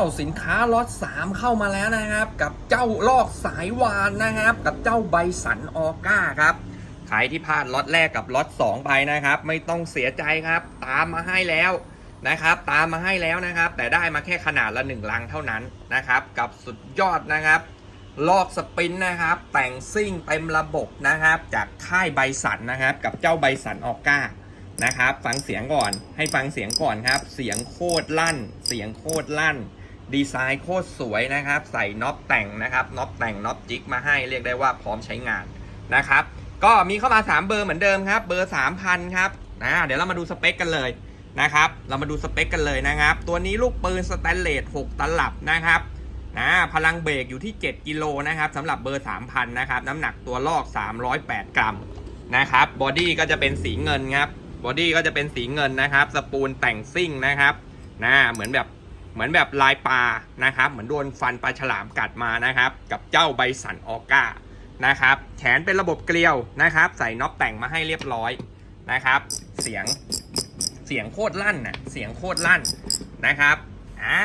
วสินค้าล็อต3 เข้ามาแล้วนะครับ กับเจ้าลอกสายวานนะครับ กับเจ้าใบสันออก้าครับใครที่พลาดล็อตแรกกับล็อต2ไปนะครับ ไม่ต้องเสียใจครับ ตามมาให้แล้วนะครับ ตามมาให้แล้วนะครับ แต่ได้มาแค่ขนาดละ1ลังเท่านั้นนะครับ กับสุดยอดนะครับลอกสปินนะครับ แต่งซิ่งเต็มระบบนะครับ จากค่ายใบสันนะครับ กับเจ้าใบสันออก้านะครับ ฟังเสียงก่อนให้ฟังเสียงก่อนครับ เสียงโคตรลั่น เสียงโคตรลั่น ดีไซน์โคตรสวยนะครับ ใส่น็อปแต่งนะครับน็อปแต่งน็อปจิกมาให้เรียกได้ว่าพร้อมใช้งานนะครับ ก็มีเข้ามา 3 เบอร์เหมือนเดิมครับ เบอร์ 3000 ครับนะเดี๋ยวเรามาดูสเปคกันเลยนะครับ เรามาดูสเปคกันเลยนะครับ ตัวนี้ลูกปืนสแตนเลส6ตลับนะครับนะพลังเบรกอยู่ที่ 7 กิโลนะครับสำหรับเบอร์ 3000 นะครับ น้ำหนักตัวลอก 308 กรัมนะครับบอดี้ก็จะเป็นสีเงินครับบอดี้ก็จะเป็นสีเงินนะครับ สปูลแต่งซิ่งนะครับนะเหมือนแบบ เหมือนแบบลายปลานะครับ เหมือนโดนฟันปลาฉลามกัดมานะครับ กับเจ้าใบสันออก้านะครับ แขนเป็นระบบเกลียวนะครับ ใส่น็อปแต่งมาให้เรียบร้อยนะครับ เสียงเสียงโคตรลั่นน่ะเสียงโคตรลั่นนะครับอ่า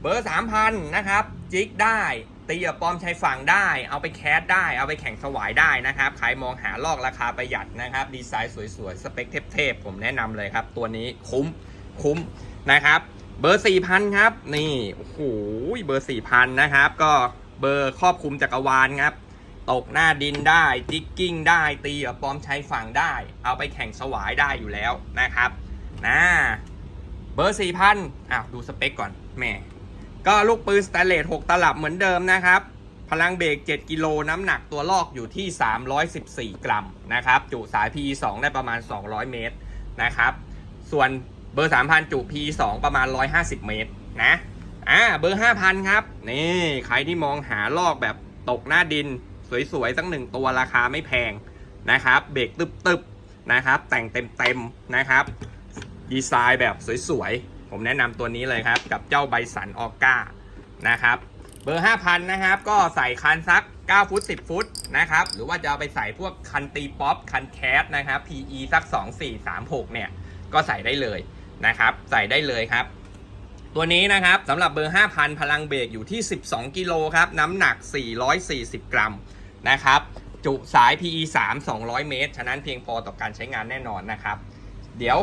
เบอร์สามพันนะครับจิกได้ตีกับปอมชายฝั่งได้ เอาไปแคสได้ เอาไปแข่งสวายได้นะครับใครมองหาลอกราคาประหยัดนะครับ ดีไซน์สวยๆ สเปคเทพๆ ผมแนะนำเลยครับ ตัวนี้คุ้มคุ้มนะครับ เบอร์4,000ครับ นี่โอ้โหเบอร์4,000นนะครับ ก็เบอร์ครอบคลุมจักรวาลครับ ตกหน้าดินได้จิกกิ้งได้ตีกับปอมชายฝั่งได้ เอาไปแข่งสวายได้อยู่แล้วนะครับนะเบอร์4,000อ้าวดูสเปคก่อนแม่ก็ลูกปืนสแตนเลส6ตลับเหมือนเดิมนะครับ พลังเบรก 7 กิโลน้ำหนักตัวลอกอยู่ที่ 314 กรัมนะครับ จุสาย PE2 ได้ประมาณ 200 เมตรนะครับ ส่วน เบอร์ 3,000 จุ P2 ประมาณ 150 เมตรนะอ่าเบอร์ 5,000 ครับ นี่ใครที่มองหาลอกแบบตกหน้าดิน สวยๆสักหนึ่งตัวราคาไม่แพงนะครับ เบรกตึบๆนะครับ แต่งเต็มๆนะครับ ดีไซน์แบบสวยๆ ผมแนะนำตัวนี้เลยครับ กับเจ้าใบสันออก้านะครับ เบอร์ 5,000 นะครับ ก็ใส่คันสัก 9 ฟุต 10 ฟุตนะครับ หรือว่าจะเอาไปใส่พวกคันตีป๊อป คันแคสนะครับ PE สัก 2 4 3 6 เนี่ย ก็ใส่ได้เลย นะครับ ใส่ได้เลยครับ ตัวนี้นะครับสำหรับเบอร์ 5,000 พลังเบรกอยู่ที่ 12 กิโลครับ น้ำหนัก 440 กรัมนะครับ จุสาย PE 3 200 เมตร ฉะนั้นเพียงพอต่อการใช้งานแน่นอนนะครับ เดี๋ยว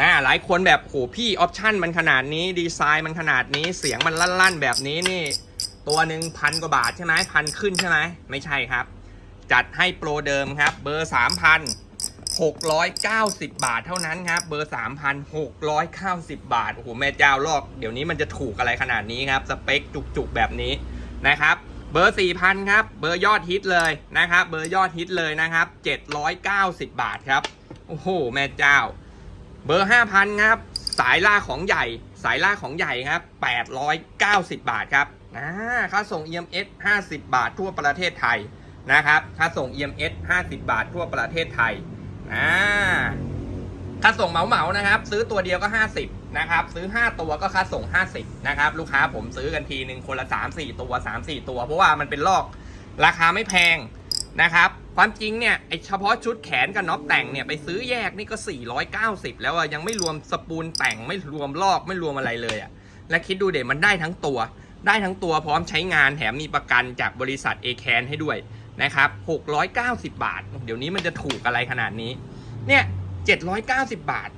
นะหลายคนแบบโหพี่ออปชั่นมันขนาดนี้ดีไซน์มันขนาดนี้เสียงมันลั่นๆ แบบนี้นี่ ตัวหนึ่งพันกว่าบาทใช่ไหมพันขึ้นใช่ไหมไม่ใช่ครับ จัดให้โปรเดิมครับ เบอร์ 690 บาทเท่านั้นครับ เบอร์ 3,690 บาท โอ้โห แม่เจ้าลอก เดี๋ยวนี้มันจะถูกอะไรขนาดนี้ครับ สเปคจุกๆแบบนี้นะครับ เบอร์ 4,000 ครับ เบอร์ยอดฮิตเลยนะครับ เบอร์ยอดฮิตเลยนะครับ 790 บาทครับ โอ้โห แม่เจ้า เบอร์ 5,000 ครับ สายล่าของใหญ่ สายล่าของใหญ่ครับ 890 บาทครับนะค่าส่ง EMS 50 บาททั่วประเทศไทยนะครับ ค่าส่ง EMS 50 บาททั่วประเทศไทย นะค่าส่งเหมาเหมานะครับ ซื้อตัวเดียวก็ 50นะครับซื้อ 5 ตัวก็ค่าส่ง 50นะครับลูกค้าผมซื้อกันทีหนึ่งคนละ 3-4 ตัว 3-4 ตัว เพราะว่ามันเป็นลอกราคาไม่แพงนะครับ ความจริงเนี่ยไอเฉพาะชุดแขนกับน็อปแต่งเนี่ยไปซื้อแยกนี่ก็ 490 แล้วอะยังไม่รวมสปูลแต่งไม่รวมลอกไม่รวมอะไรเลยอะและคิดดูเดี๋มันได้ทั้งตัว ได้ทั้งตัวพร้อมใช้งานแถมมีประกันจากบริษัท a c a n ให้ด้วย นะครับ690 บาท เดี๋ยวนี้มันจะถูกอะไรขนาดนี้ เนี่ย790 บาท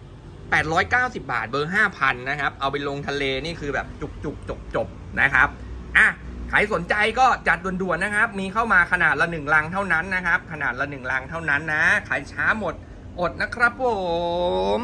890 บาทเบอร์ 5,000 นะครับ เอาไปลงทะเลนี่คือแบบจุกจุกจบจบนะครับ อะ ใครสนใจก็จัดด่วนๆนะครับ มีเข้ามาขนาดละหนึ่งลังเท่านั้นนะครับ ขนาดละหนึ่งลังเท่านั้นนะ ขายช้าหมดอดนะครับผม